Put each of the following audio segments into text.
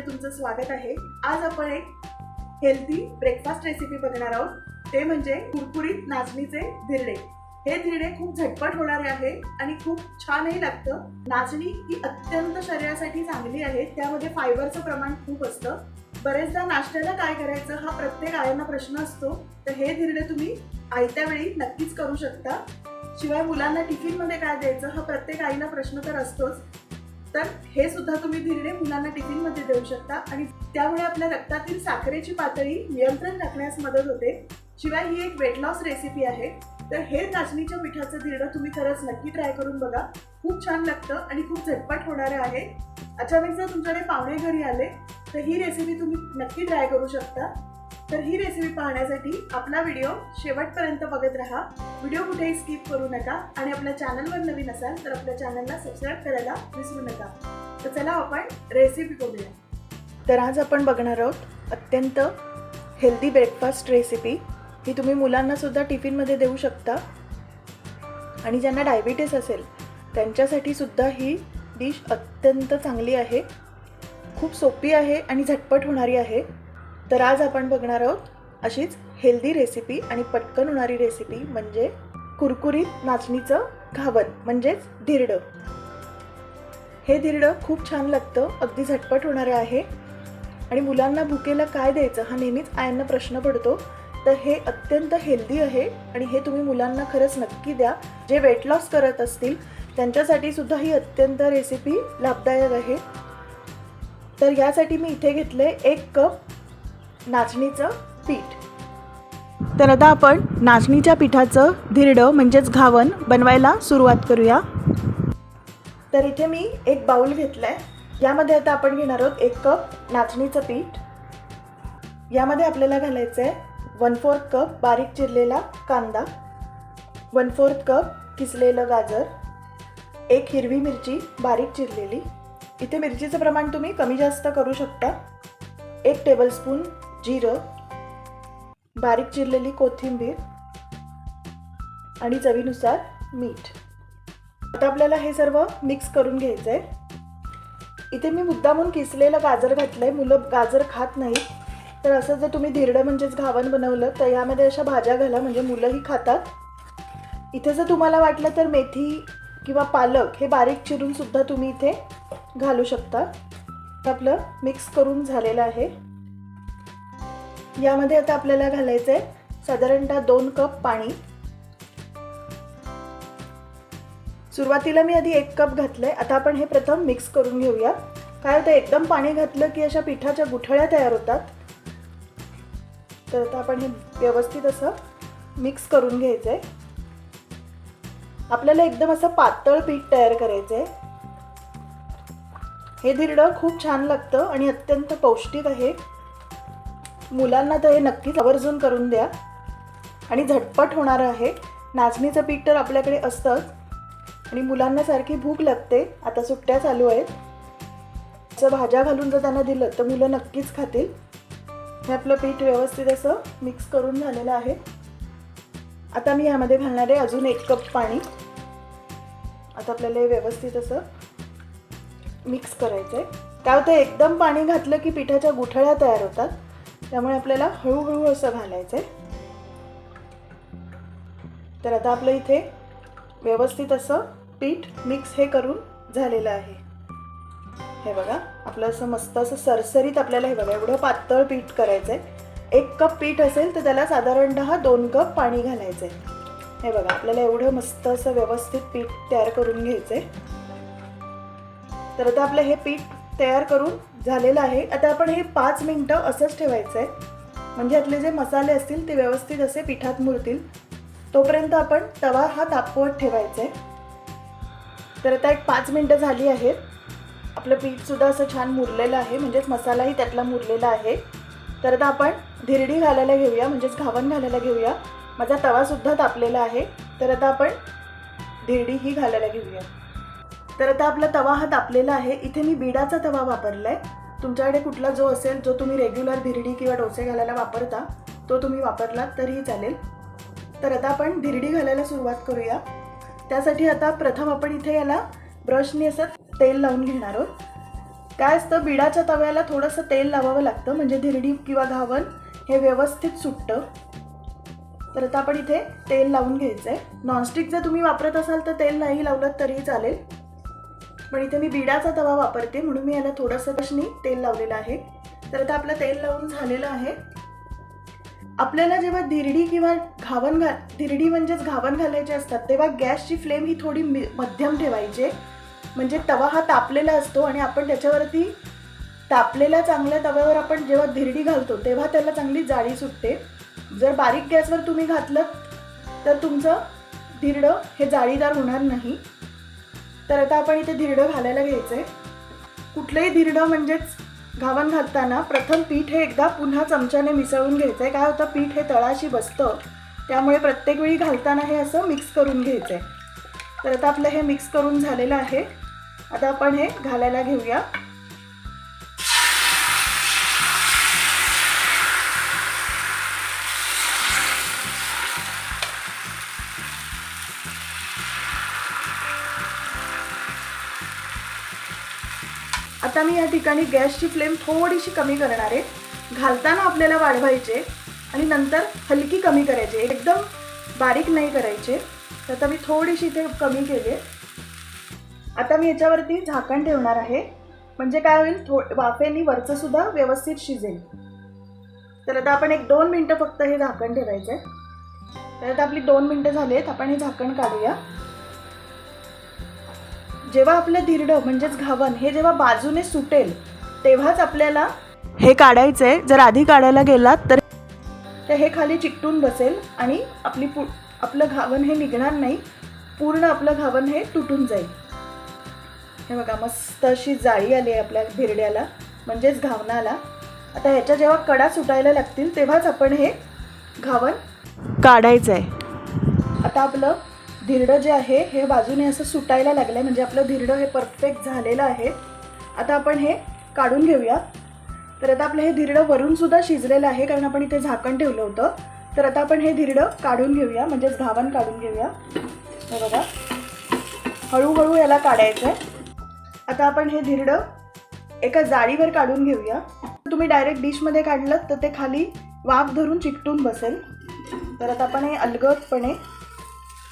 मध्ये तुमचं स्वागत आहे. आज आपण एक हेल्दी ब्रेकफास्ट रेसिपी बघणार आहोत. ते म्हणजे कुरकुरीत नाचणीचे धिरडे. हे धिरडे खूप झटपट होणारे आहे आणि खूप छानही लागतं. नाचणी ही अत्यंत शरीरासाठी चांगली आहे. त्यामध्ये फायबरचं प्रमाण खूप असतं. बरेचदा नाश्त्याला काय करायचं हा प्रत्येक आयांना प्रश्न असतो. तर हे धिरडे तुम्ही आयत्या वेळी नक्कीच करू शकता. शिवाय मुलांना टिफिनमध्ये काय द्यायचं हा प्रत्येक आईला प्रश्न तर असतोच. तर हे सुद्धा तुम्ही धिरडे मुलांना टिफिनमध्ये देऊ शकता. आणि त्यामुळे आपल्या रक्तातील साखरेची पातळी नियंत्रण राखण्यास मदत होते. शिवाय ही एक वेट लॉस रेसिपी आहे. तर हे नाचणीच्या पिठाचं धिरडं तुम्ही खरंच नक्की ट्राय करून बघा. खूप छान लागतं आणि खूप झटपट होणारं आहे. अचानक जर तुमच्याकडे पाहुणे घरी आले तर ही रेसिपी तुम्ही नक्की ट्राय करू शकता. तर ही रेसिपी पाहण्यासाठी आपला व्हिडिओ शेवटपर्यंत बघत राहा. व्हिडिओ कुठेही स्किप करू नका आणि आपल्या चॅनलवर नवीन असाल तर आपल्या चॅनलला सबस्क्राईब करायला विसरू नका. तर चला आपण रेसिपी बघूया. तर आज आपण बघणार आहोत अत्यंत हेल्दी ब्रेकफास्ट रेसिपी ही तुम्ही मुलांनासुद्धा टिफिनमध्ये देऊ शकता. आणि ज्यांना डायबिटीस असेल त्यांच्यासाठी सुद्धा ही डिश अत्यंत चांगली आहे. खूप सोपी आहे आणि झटपट होणारी आहे. तर आज आपण बघणार आहोत अशीच हेल्दी रेसिपी आणि पटकन होणारी रेसिपी म्हणजे कुरकुरीत नाचणीचं घावन म्हणजेच धिरडं. हे धिरडं खूप छान लागतं अगदी झटपट होणारे आहे. आणि मुलांना भुकेला काय द्यायचं हा नेहमीच आयांना प्रश्न पडतो. तर हे अत्यंत हेल्दी आहे आणि हे तुम्ही मुलांना खरंच नक्की द्या. जे वेट लॉस करत असतील त्यांच्यासाठी सुद्धा ही अत्यंत रेसिपी लाभदायक आहे. तर यासाठी मी इथे घेतले एक कप नाचणीचं पीठ. तर आता आपण नाचणीच्या पिठाचं धिरडं म्हणजेच घावन बनवायला सुरुवात करूया. तर इथे मी एक बाउल घेतला आहे यामध्ये आता आपण घेणार आहोत एक कप नाचणीचं पीठ. यामध्ये आपल्याला घालायचं आहे वन फोर्थ कप बारीक चिरलेला कांदा वन फोर्थ कप किसलेलं गाजर एक हिरवी मिरची बारीक चिरलेली. इथे मिरचीचं प्रमाण तुम्ही कमी जास्त करू शकता. एक टेबलस्पून जिरं बारीक चिरलेली कोथिंबीर आणि चवीनुसार मीठ. आता आपल्याला हे सर्व मिक्स करून घ्यायचं आहे इथे मी मुद्दामून किसलेलं गाजर घातलं आहे मुलं गाजर खात नाहीत. तर असं जर तुम्ही धिरडं म्हणजेच घावन बनवलं तर यामध्ये अशा भाज्या घाला. म्हणजे मुलंही खातात. इथे जर तुम्हाला वाटलं तर मेथी किंवा पालक हे बारीक चिरूनसुद्धा तुम्ही इथे घालू शकता. आपलं मिक्स करून झालेलं आहे. यामध्ये आता आपल्याला घालायचं आहे साधारणतः दोन कप पाणी. सुरुवातीला मी आधी एक कप घातलंय. आता आपण हे प्रथम मिक्स करून घेऊया. काय होतं एकदम पाणी घातलं की अशा पिठाच्या गुठळ्या तयार होतात. तर आता आपण हे व्यवस्थित असं मिक्स करून घ्यायचं आहे आपल्याला एकदम असं पातळ पीठ तयार करायचं आहे हे धिरडं खूप छान लागतं आणि अत्यंत पौष्टिक आहे. मुलांना तर हे नक्कीच आवर्जून करून द्या. आणि झटपट होणारं आहे. नाचणीचं पीठ तर आपल्याकडे असतंच. आणि मुलांना सारखी भूक लागते. आता सुट्ट्या चालू आहेत. असं भाज्या घालून जर त्यांना दिलं तर मुलं नक्कीच खातील. हे आपलं पीठ व्यवस्थित असं मिक्स करून झालेलं आहे. आता मी यामध्ये घालणार आहे अजून एक कप पाणी. आता आपल्याला हे व्यवस्थित असं मिक्स करायचं आहे काय होतं एकदम पाणी घातलं की पिठाच्या गुठळ्या तयार होतात. त्यामुळे आपल्याला हळूहळू असं घालायचं आहे तर आता आपलं इथे व्यवस्थित असं पीठ मिक्स हे करून झालेलं आहे. हे बघा आपलं असं मस्त असं सरसरीत आपल्याला हे बघा एवढं पातळ पीठ करायचं आहे एक कप पीठ असेल तर त्याला साधारणतः दोन कप पाणी घालायचं आहे हे बघा आपल्याला एवढं मस्त असं व्यवस्थित पीठ तयार करून घ्यायचं आहे तर आता आपलं हे पीठ तयार करून झालेलं आहे. आता आपण हे पाच मिनटं असंच ठेवायचं आहे म्हणजे आपले जे मसाले असतील ते व्यवस्थित असे पिठात मुरतील. तोपर्यंत आपण तवा हा तापवत ठेवायचा आहे तर आता एक पाच मिनटं झाली आहेत. आपलं पीठसुद्धा असं छान मुरलेलं आहे. म्हणजेच मसालाही त्यातला मुरलेला आहे. तर आता आपण धिरडी घालायला घेऊया. म्हणजेच घावन घालायला घेऊया. माझा तवासुद्धा तापलेला आहे. तर आता आपण धिरडी ही घालायला घेऊया. तर आता आपला तवा हा तापलेला आहे. इथे मी बिडाचा तवा वापरला आहे तुमच्याकडे कुठला जो असेल जो तुम्ही रेग्युलर धिरडी किंवा डोसे घालायला वापरता तो तुम्ही वापरला तरीही चालेल. तर आता आपण धिरडी घालायला सुरुवात करूया. त्यासाठी आता प्रथम आपण इथे याला ब्रशने असं तेल लावून घेणार आहोत. काय असतं बिडाच्या तव्याला थोडंसं तेल लावावं लागतं म्हणजे धिरडी किंवा घावन हे व्यवस्थित सुटतं. तर आता आपण इथे तेल लावून घ्यायचं आहे नॉनस्टिक जर तुम्ही वापरत असाल तर तेल नाही लावलं तरीही चालेल. पण इथे मी बिडाचा तवा वापरते म्हणून मी याला थोडंसं कशनी तेल लावलेलं आहे. तर आता आपलं तेल लावून झालेलं आहे. आपल्याला जेव्हा धिरडी किंवा घावन घाल धिरडी म्हणजेच घावन घालायचे असतात तेव्हा गॅसची फ्लेम ही थोडी मि- मध्यम ठेवायची. म्हणजे तवा हा तापलेला असतो आणि आपण त्याच्यावरती तापलेल्या चांगल्या तव्यावर आपण जेव्हा धिरडी घालतो तेव्हा त्याला चांगली जाळी सुटते. जर बारीक गॅसवर तुम्ही घातलं तर तुमचं धिरडं हे जाळीदार होणार नाही. तर आता आपण इथे धिरडं घालायला घ्यायचं आहे कुठलंही धिरडं म्हणजेच घावन घालताना प्रथम पीठ हे एकदा पुन्हा चमच्याने मिसळून घ्यायचं आहे काय होतं? पीठ हे तळाशी बसतं. त्यामुळे प्रत्येक वेळी घालताना हे असं मिक्स करून घ्यायचं आहे तर आता आपलं हे मिक्स करून झालेलं आहे. आता आपण हे घालायला घेऊया. आता मी या ठिकाणी गॅसची फ्लेम थोडीशी कमी करणार आहे. घालताना आपल्याला वाढवायचे आणि नंतर हलकी कमी करायची. एकदम बारीक नाही करायचे. तर आता मी थोडीशी इथे कमी केली आता मी याच्यावरती झाकण ठेवणार आहे. म्हणजे काय होईल? थो वाफेनी वरचंसुद्धा व्यवस्थित शिजेल. तर आता आपण एक दोन मिनटं फक्त हे झाकण ठेवायचं आहे तर आता आपली दोन मिनटं झालेत आपण हे झाकण काढूया. जेव्हा आपलं धिरडं म्हणजेच घावन हे जेव्हा बाजूने सुटेल तेव्हाच आपल्याला हे काढायचं. आहे जर आधी काढायला गेलात तर तर हे खाली चिकटून बसेल आणि आपली पु आपलं घावन हे निघणार नाही. पूर्ण आपलं घावन हे तुटून जाईल. हे बघा मस्त अशी जाळी आली आहे आपल्या धिरड्याला म्हणजेच घावनाला. आता ह्याच्या जेव्हा कडा सुटायला लागतील तेव्हाच आपण हे घावन काढायचं आहे आता आपलं धिरडं जे आहे हे बाजूने असं सुटायला लागलं आहे म्हणजे आपलं धिरडं हे परफेक्ट झालेलं आहे. आता आपण हे काढून घेऊया तर आता आपलं हे धिरडं वरून सुद्धा शिजलेलं आहे कारण आपण इथे झाकण ठेवलं होतं. तर आता आपण हे धिरडं काढून घेऊया म्हणजेच घावन काढून घेऊया. हे बघा. हळूहळू याला काढायचं आहे आता आपण हे धिरडं एका जाळीवर काढून घेऊया. तुम्ही डायरेक्ट डिशमध्ये काढलं तर ते खाली वाफ धरून चिकटून बसेल. तर आता आपण हे अलगदपणे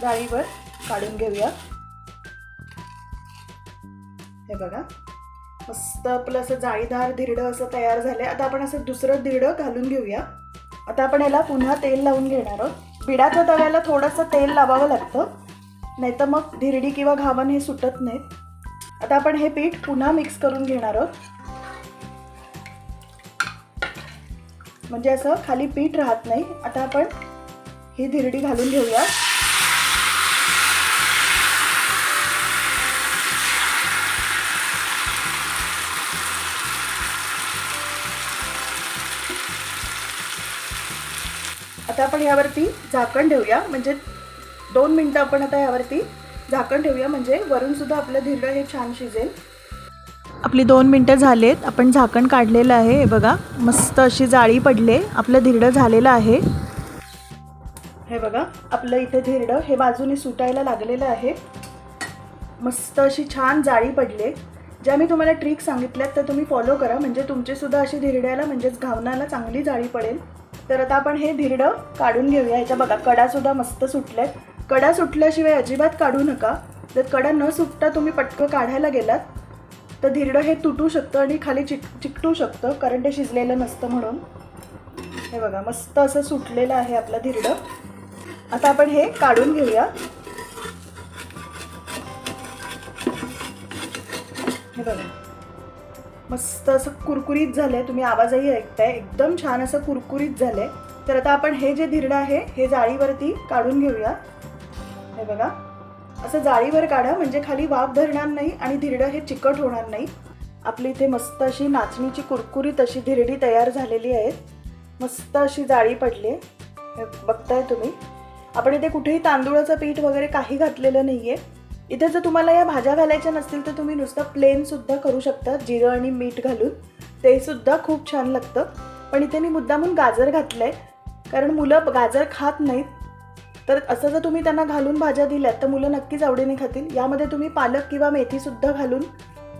जाळीवर काढून घेऊया. हे बघा. मस्त आपलं असं जाळीदार धिरडं असं तयार झालंय. आता आपण असं दुसरं धिरडं घालून घेऊया. आता आपण याला पुन्हा तेल लावून घेणार आहोत. बिडाच्या तव्याला थोडंसं तेल लावावं लागतं. नाही तर मग धिरडी किंवा घावन हे सुटत नाहीत आता आपण हे पीठ पुन्हा मिक्स करून घेणार आहोत. म्हणजे असं खाली पीठ राहत नाही. आता आपण ही धिरडी घालून घेऊया. आता आपण यावरती झाकण ठेवूया. म्हणजे दोन मिनटं आपण आता यावरती झाकण ठेवूया. म्हणजे वरून सुद्धा आपलं धिरडं हे छान शिजेल. आपली दोन मिनटं झालेत. आपण झाकण काढलेलं आहे. हे बघा मस्त अशी जाळी पडले. आपलं धिरडं झालेलं आहे. हे बघा आपलं इथे धिरडं हे बाजूने सुटायला लागलेलं आहे. मस्त अशी छान जाळी पडले. ज्या मी तुम्हाला ट्रिक सांगितल्यात तर तुम्ही फॉलो करा. म्हणजे तुमचेसुद्धा अशी धिरड्याला म्हणजेच घावनाला चांगली जाळी पडेल. तर आता आपण हे धिरडं काढून घेऊया. ह्याच्या बघा कडासुद्धा मस्त सुटल्यात कडा सुटल्याशिवाय अजिबात काढू नका. जर कडा न सुटता तुम्ही पटकं काढायला गेलात तर धिरडं हे तुटू शकतं आणि खाली चिक चिकटू शकतं. कारण ते शिजलेलं नसतं म्हणून. हे बघा मस्त असं सुटलेलं आहे आपलं धिरडं. आता आपण हे काढून घेऊया. हे बघा. मस्त असं कुरकुरीत झालंय. तुम्ही आवाजही ऐकताय. एकदम छान असं कुरकुरीत झालंय. तर आता आपण हे जे धिरडं आहे हे जाळीवरती काढून घेऊया. हे बघा. असं जाळीवर काढा म्हणजे खाली वाफ धरणार नाही आणि धिरडं हे चिकट होणार नाही. आपली इथे मस्त अशी नाचणीची कुरकुरीत अशी धिरडी तयार झालेली आहेत. मस्त अशी जाळी पडली आहे. बघताय तुम्ही. आपण इथे कुठेही तांदूळाचं पीठ वगैरे काही घातलेलं नाही आहे इथे जर तुम्हाला या भाज्या घालायच्या नसतील तर तुम्ही नुसतं प्लेनसुद्धा करू शकता. जिरं आणि मीठ घालून. ते सुद्धा खूप छान लागतं. पण इथे मी मुद्दामून गाजर घातलं आहे कारण मुलं गाजर खात नाहीत. तर असं जर तुम्ही त्यांना घालून भाज्या दिल्यात तर मुलं नक्कीच आवडीने खातील. यामध्ये तुम्ही पालक किंवा मेथीसुद्धा घालून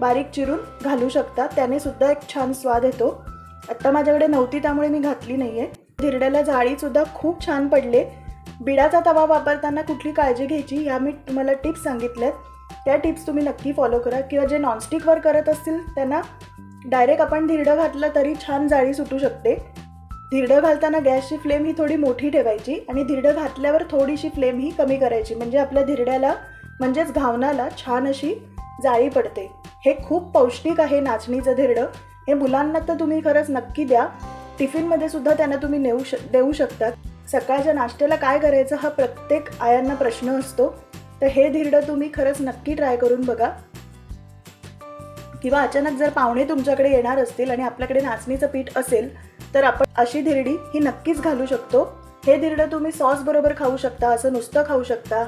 बारीक चिरून घालू शकता. त्याने सुद्धा एक छान स्वाद येतो. आत्ता माझ्याकडे नव्हती त्यामुळे मी घातली नाही आहे धिरड्याला जाळीसुद्धा खूप छान पडले. बिडाचा तवा वापरताना कुठली काळजी घ्यायची ह्या मी तुम्हाला टिप्स सांगितल्यात त्या टिप्स तुम्ही नक्की फॉलो करा किंवा जे नॉनस्टिकवर करत असतील त्यांना डायरेक्ट आपण धिरडं घातलं तरी छान जाळी सुटू शकते. धिरडं घालताना गॅसची फ्लेम ही थोडी मोठी ठेवायची आणि धिरडं घातल्यावर थोडीशी फ्लेम ही कमी करायची. म्हणजे आपल्या धिरड्याला म्हणजेच घावनाला छान अशी जाळी पडते. हे खूप पौष्टिक आहे नाचणीचं धिरडं. हे मुलांना तर तुम्ही खरंच नक्की द्या. टिफिनमध्ये सुद्धा त्यांना तुम्ही नेऊ श देऊ शकतात सकाळच्या नाश्त्याला काय करायचं हा प्रत्येक आयांना प्रश्न असतो. तर हे धिरडं तुम्ही खरंच नक्की ट्राय करून बघा. किंवा अचानक जर पाहुणे तुमच्याकडे येणार असतील आणि आपल्याकडे नाचणीचं पीठ असेल तर आपण अशी धिरडी ही नक्कीच घालू शकतो. हे धिरडं तुम्ही सॉस बरोबर खाऊ शकता असं नुसतं खाऊ शकता.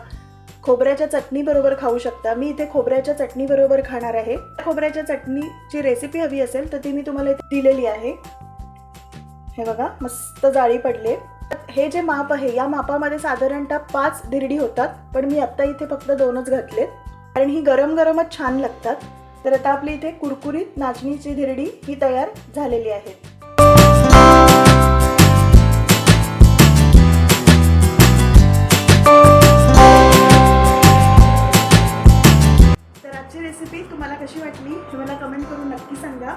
खोबऱ्याच्या चटणी बरोबर खाऊ शकता. मी इथे खोबऱ्याच्या चटणी बरोबर खाणार आहे. खोबऱ्याच्या चटणीची रेसिपी हवी असेल तर ती मी तुम्हाला इथे दिलेली आहे. हे बघा मस्त जाळी पडले. हे जे माप आहे या मापामध्ये साधारणतः पाच धिरडी होतात पण मी आत्ता इथे फक्त दोनच घातलेत. कारण ही गरम गरमच छान लागतात. तर आता आपली इथे कुरकुरीत नाचणीची धिरडी ही तयार झालेली आहे. तर आजची रेसिपी तुम्हाला कशी वाटली हे मला कमेंट करून नक्की सांगा.